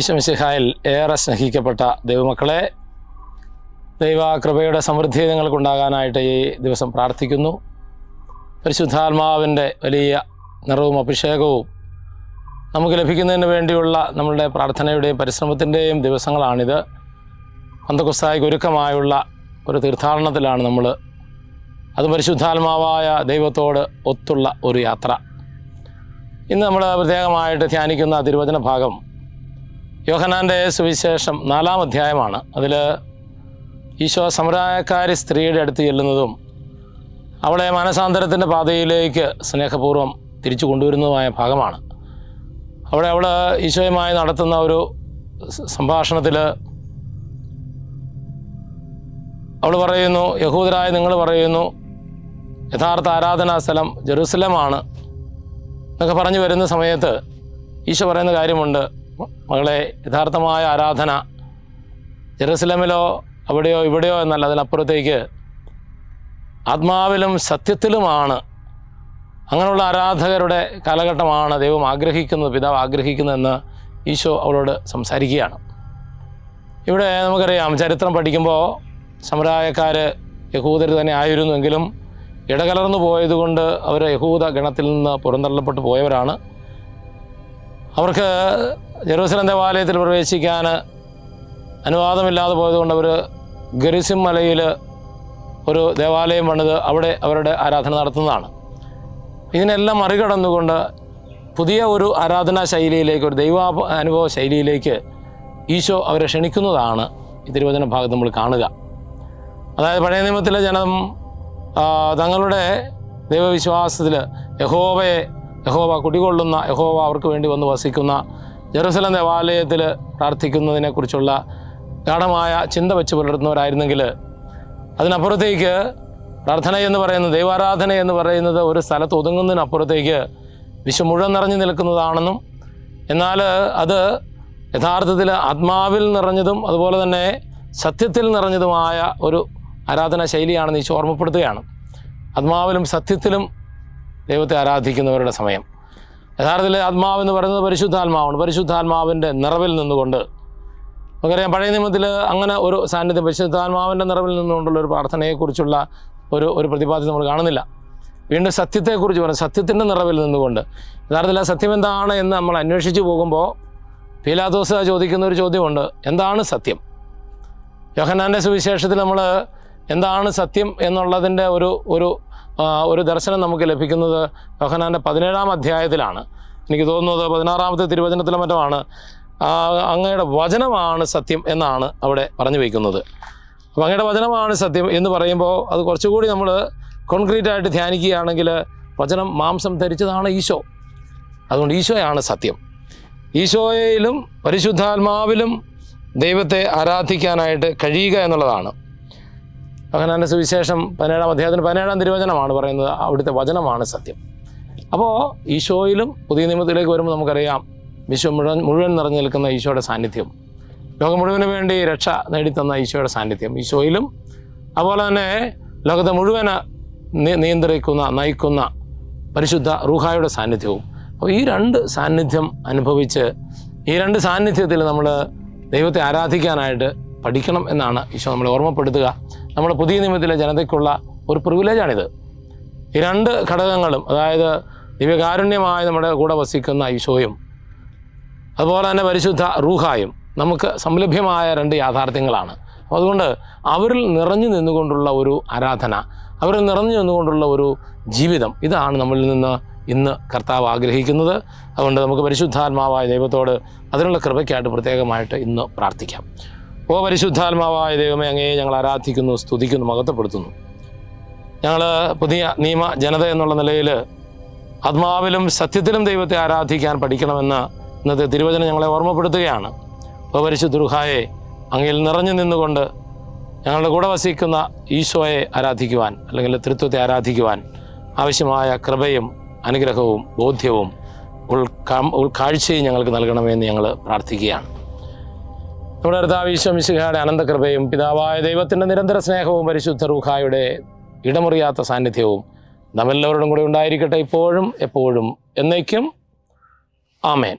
ഈശമിശിഹായിൽ ഏറെ സ്നേഹിക്കപ്പെട്ട ദൈവമക്കളെ ദൈവകൃപയുടെ സമൃദ്ധി നിങ്ങൾക്കുണ്ടാകാനായിട്ട് ഈ ദിവസം പ്രാർത്ഥിക്കുന്നു. പരിശുദ്ധാത്മാവിന്റെ വലിയ നിറവും അഭിഷേകവും നമുക്ക് ലഭിക്കുന്നതിന് വേണ്ടിയുള്ള നമ്മളുടെ പ്രാർത്ഥനയുടെയും പരിശ്രമത്തിന്റെയും ദിവസങ്ങളാണിത്. പന്തകുസ്തായ്ക്ക് ഒരുക്കമായുള്ള ഒരു തീർത്ഥാടനത്തിലാണ് നമ്മൾ അത് പരിശുദ്ധാത്മാവായ ദൈവത്തോട് ഒത്തുള്ള ഒരു യാത്ര. ഇന്ന് നമ്മൾ പ്രത്യേകമായിട്ട് ധ്യാനിക്കുന്ന തിരുവചന ഭാഗം യോഹനാന്റെ സുവിശേഷം നാലാം അധ്യായമാണ്. അതിൽ ഈശോ സമുദായക്കാരി സ്ത്രീയുടെ അടുത്ത് ചെല്ലുന്നതും അവളെ മാനസാന്തരത്തിന്റെ പാതയിലേക്ക് സ്നേഹപൂർവം തിരിച്ചു കൊണ്ടുവരുന്നതുമായ ഭാഗമാണ്. അവിടെ അവൾ ഈശോയുമായി നടത്തുന്ന ഒരു സംഭാഷണത്തിൽ അവൾ പറയുന്നു യഹൂദരായ നിങ്ങൾ പറയുന്നു യഥാർത്ഥ ആരാധനാ സ്ഥലം ജെറൂസലമാണ് എന്നൊക്കെ പറഞ്ഞു വരുന്ന സമയത്ത് ഈശോ പറയുന്ന കാര്യമുണ്ട്. മകളെ യഥാർത്ഥമായ ആരാധന ജെറുസലമിലോ അവിടെയോ ഇവിടെയോ എന്നല്ല അതിനപ്പുറത്തേക്ക് ആത്മാവിലും സത്യത്തിലുമാണ്. അങ്ങനെയുള്ള ആരാധകരുടെ കാലഘട്ടമാണ് ദൈവം ആഗ്രഹിക്കുന്നത് പിതാവ് ആഗ്രഹിക്കുന്നതെന്ന് ഈശോ അവളോട് സംസാരിക്കുകയാണ്. ഇവിടെ നമുക്കറിയാം ചരിത്രം പഠിക്കുമ്പോൾ സമുദായക്കാർ യഹൂദർ തന്നെ ആയിരുന്നുവെങ്കിലും ഇടകലർന്നു പോയതുകൊണ്ട് അവർ യഹൂദ ഗണത്തിൽ നിന്ന് പുറന്തള്ളപ്പെട്ടു പോയവരാണ്. അവർക്ക് ജെറൂസലം ദേവാലയത്തിൽ പ്രവേശിക്കാൻ അനുവാദമില്ലാതെ പോയതുകൊണ്ട് അവർ ഗരിസിം മലയിൽ ഒരു ദേവാലയം പണിത് അവിടെ അവരുടെ ആരാധന നടത്തുന്നതാണ്. ഇതിനെല്ലാം മറികടന്നുകൊണ്ട് പുതിയ ഒരു ആരാധനാ ശൈലിയിലേക്ക് ഒരു ദൈവ അനുഭവ ശൈലിയിലേക്ക് ഈശോ അവരെ ക്ഷണിക്കുന്നതാണ് ഈ തിരുവചന ഭാഗത്ത് നമ്മൾ കാണുക. അതായത് പഴയ നിയമത്തിലെ ജനം തങ്ങളുടെ ദൈവവിശ്വാസത്തിൽ യഹോവയെ യഹോവ കുടികൊള്ളുന്ന യഹോവ അവർക്ക് വേണ്ടി വന്ന് വസിക്കുന്ന ജെറുസലം ദേവാലയത്തിൽ പ്രാർത്ഥിക്കുന്നതിനെക്കുറിച്ചുള്ള ഗാഠമായ ചിന്ത വെച്ച് പുലർത്തുന്നവരായിരുന്നെങ്കിൽ അതിനപ്പുറത്തേക്ക് പ്രാർത്ഥന എന്ന് പറയുന്നത് ദൈവാരാധന എന്ന് പറയുന്നത് ഒരു സ്ഥലത്ത് ഒതുങ്ങുന്നതിനപ്പുറത്തേക്ക് വിശ്വം മുഴുവൻ നിറഞ്ഞു നിൽക്കുന്നതാണെന്നും എന്നാൽ അത് യഥാർത്ഥത്തിൽ ആത്മാവിൽ നിറഞ്ഞതും അതുപോലെ തന്നെ സത്യത്തിൽ നിറഞ്ഞതുമായ ഒരു ആരാധനാ ശൈലിയാണെന്ന് ഈശോ ഓർമ്മപ്പെടുത്തുകയാണ്. ആത്മാവിലും സത്യത്തിലും ദൈവത്തെ ആരാധിക്കുന്നവരുടെ സമയം. യഥാർത്ഥത്തിൽ ആത്മാവെന്ന് പറയുന്നത് പരിശുദ്ധാത്മാവാണ്. പരിശുദ്ധാത്മാവിന്റെ നിറവിൽ നിന്നുകൊണ്ട്. നമുക്കറിയാം പഴയ നിയമത്തിൽ അങ്ങനെ ഒരു സാന്നിധ്യം പരിശുദ്ധാത്മാവിന്റെ നിറവിൽ നിന്നുകൊണ്ടുള്ള ഒരു പ്രാർത്ഥനയെക്കുറിച്ചുള്ള ഒരു ഒരു പ്രതിപാദ്യം നമ്മൾ കാണുന്നില്ല. വീണ്ടും സത്യത്തെക്കുറിച്ച് പറഞ്ഞു സത്യത്തിന്റെ നിറവിൽ നിന്നുകൊണ്ട്. യഥാർത്ഥത്തിൽ ആ സത്യം എന്താണ് എന്ന് നമ്മൾ അന്വേഷിച്ച് പോകുമ്പോൾ പീലാദോസ് ചോദിക്കുന്ന ഒരു ചോദ്യമുണ്ട്. എന്താണ് സത്യം? യോഹന്നാന്റെ സുവിശേഷത്തിൽ നമ്മൾ എന്താണ് സത്യം എന്നുള്ളതിന്റെ ഒരു ഒരു ഒരു ദർശനം നമുക്ക് ലഭിക്കുന്നത് യോഹനാന്റെ പതിനേഴാം അധ്യായത്തിലാണ്. എനിക്ക് തോന്നുന്നത് പതിനാറാമത്തെ തിരുവചനത്തിലെ മറ്റുമാണ്. അങ്ങയുടെ വചനമാണ് സത്യം എന്നാണ് അവിടെ പറഞ്ഞു വയ്ക്കുന്നത്. അപ്പോൾ അങ്ങയുടെ വചനമാണ് സത്യം എന്ന് പറയുമ്പോൾ അത് കുറച്ചുകൂടി നമ്മൾ കോൺക്രീറ്റ് ആയിട്ട് ധ്യാനിക്കുകയാണെങ്കിൽ വചനം മാംസം ധരിച്ചതാണ് ഈശോ. അതുകൊണ്ട് ഈശോയാണ് സത്യം. ഈശോയിലും പരിശുദ്ധാത്മാവിലും ദൈവത്തെ ആരാധിക്കാനായിട്ട് കഴിയുക എന്നുള്ളതാണ്. അങ്ങനെ സുവിശേഷം പതിനേഴാം അധ്യായത്തിന് പതിനേഴാം തിരുവചനമാണ് പറയുന്നത്. അവിടുത്തെ വചനമാണ് സത്യം. അപ്പോൾ ഈശോയിലും പുതിയ നിയമത്തിലേക്ക് വരുമ്പോൾ നമുക്കറിയാം വിശ്വം മുഴുവൻ മുഴുവൻ നിറഞ്ഞു നിൽക്കുന്ന ഈശോയുടെ സാന്നിധ്യം. ലോകം മുഴുവൻ വേണ്ടി രക്ഷ നേടിത്തന്ന ഈശോയുടെ സാന്നിധ്യം. ഈശോയിലും അതുപോലെ തന്നെ ലോകത്തെ മുഴുവൻ നിയന്ത്രിക്കുന്ന നയിക്കുന്ന പരിശുദ്ധ റൂഹായുടെ സാന്നിധ്യവും. അപ്പോൾ ഈ രണ്ട് സാന്നിധ്യം അനുഭവിച്ച് ഈ രണ്ട് സാന്നിധ്യത്തിൽ നമ്മൾ ദൈവത്തെ ആരാധിക്കാനായിട്ട് പഠിക്കണം എന്നാണ് ഈശോ നമ്മളെ ഓർമ്മപ്പെടുത്തുക. നമ്മുടെ പുതിയ നിയമത്തിലെ ജനതയ്ക്കുള്ള ഒരു പ്രിവിലേജാണിത് ഈ രണ്ട് ഘടകങ്ങളും അതായത് ദിവ്യകാരുണ്യമായി നമ്മുടെ കൂടെ വസിക്കുന്ന ഈശോയും അതുപോലെ തന്നെ പരിശുദ്ധ റൂഹായും നമുക്ക് സംലഭ്യമായ രണ്ട് യാഥാർത്ഥ്യങ്ങളാണ്. അതുകൊണ്ട് അവരിൽ നിറഞ്ഞു നിന്നുകൊണ്ടുള്ള ഒരു ആരാധന അവരിൽ നിറഞ്ഞു നിന്നുകൊണ്ടുള്ള ഒരു ജീവിതം ഇതാണ് നമ്മളിൽ നിന്ന് ഇന്ന് കർത്താവ് ആഗ്രഹിക്കുന്നത്. അതുകൊണ്ട് നമുക്ക് പരിശുദ്ധാത്മാവായ ദൈവത്തോട് അതിനുള്ള കൃപയ്ക്കായിട്ട് പ്രത്യേകമായിട്ട് ഇന്ന് പ്രാർത്ഥിക്കാം. ഓ പരിശുദ്ധാത്മാവായ ദൈവമേ അങ്ങേ ഞങ്ങൾ ആരാധിക്കുന്നു സ്തുതിക്കുന്നു മഹത്വപ്പെടുത്തുന്നു. ഞങ്ങൾ പുതിയ നിയമ ജനത എന്നുള്ള നിലയിൽ ആത്മാവിലും സത്യത്തിലും ദൈവത്തെ ആരാധിക്കാൻ പഠിക്കണമെന്ന് ഇന്നത്തെ തിരുവചനം ഞങ്ങളെ ഓർമ്മപ്പെടുത്തുകയാണ്. ഓ പരിശുദ്ധ റുഹായെ അങ്ങയിൽ നിറഞ്ഞു നിന്നുകൊണ്ട് ഞങ്ങളുടെ കൂടെ വസിക്കുന്ന ഈശോയെ ആരാധിക്കുവാൻ അല്ലെങ്കിൽ തൃത്വത്തെ ആരാധിക്കുവാൻ ആവശ്യമായ കൃപയും അനുഗ്രഹവും ബോധ്യവും ഉൾക്കാ ഉൾക്കാഴ്ചയും ഞങ്ങൾക്ക് നൽകണമെന്ന് ഞങ്ങൾ പ്രാർത്ഥിക്കുകയാണ്. നമ്മുടെ കർത്താവ് ഈശോ മിശിഹായുടെ അനന്തകൃപയും പിതാവായ ദൈവത്തിന്റെ നിരന്തര സ്നേഹവും പരിശുദ്ധ റൂഹായുടെ ഇടമുറിയാത്ത സാന്നിധ്യവും നമ്മെല്ലാവരോടും കൂടെ ഉണ്ടായിരിക്കട്ടെ ഇപ്പോഴും എപ്പോഴും എന്നേക്കും. ആമേൻ.